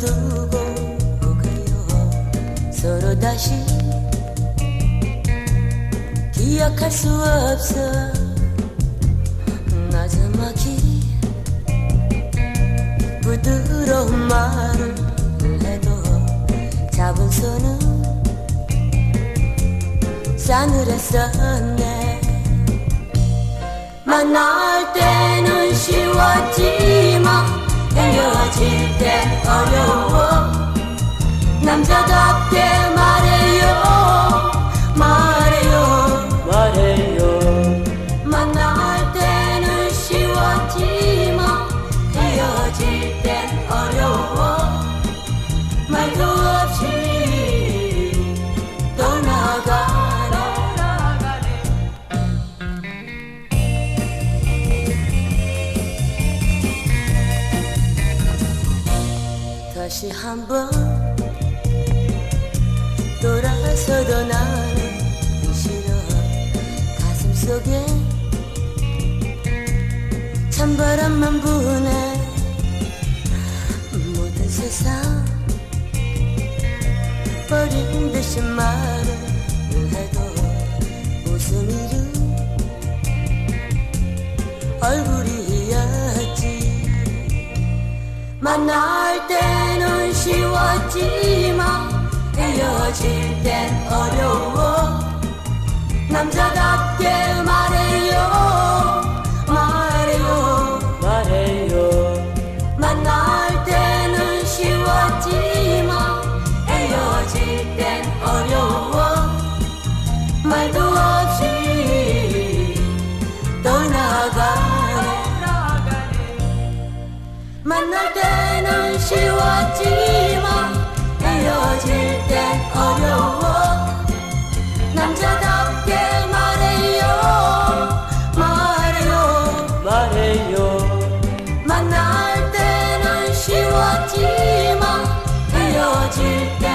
두고 그리워. 서로 다시 기억할 수 없어. 마지막이 부드러운 말을 해도 잡은 손은 싸늘했었네. 만날 때는 쉬웠지만 헤어질 때 어려워. 남자답게 다시 한번 돌아서도 나는 싫어 가슴 속에 찬바람만 부네. 모든 세상 버린 듯이 말을 해도 웃음이를 얼굴이었지 만날 때 는 쉬웠지만 헤어질 땐 어려워. 남자답 만날 때는 쉬웠지만 헤어질 때 어려워. 남자답게 말해요. 말해요. 말해요. 만날 때는 쉬웠지만 헤어질 때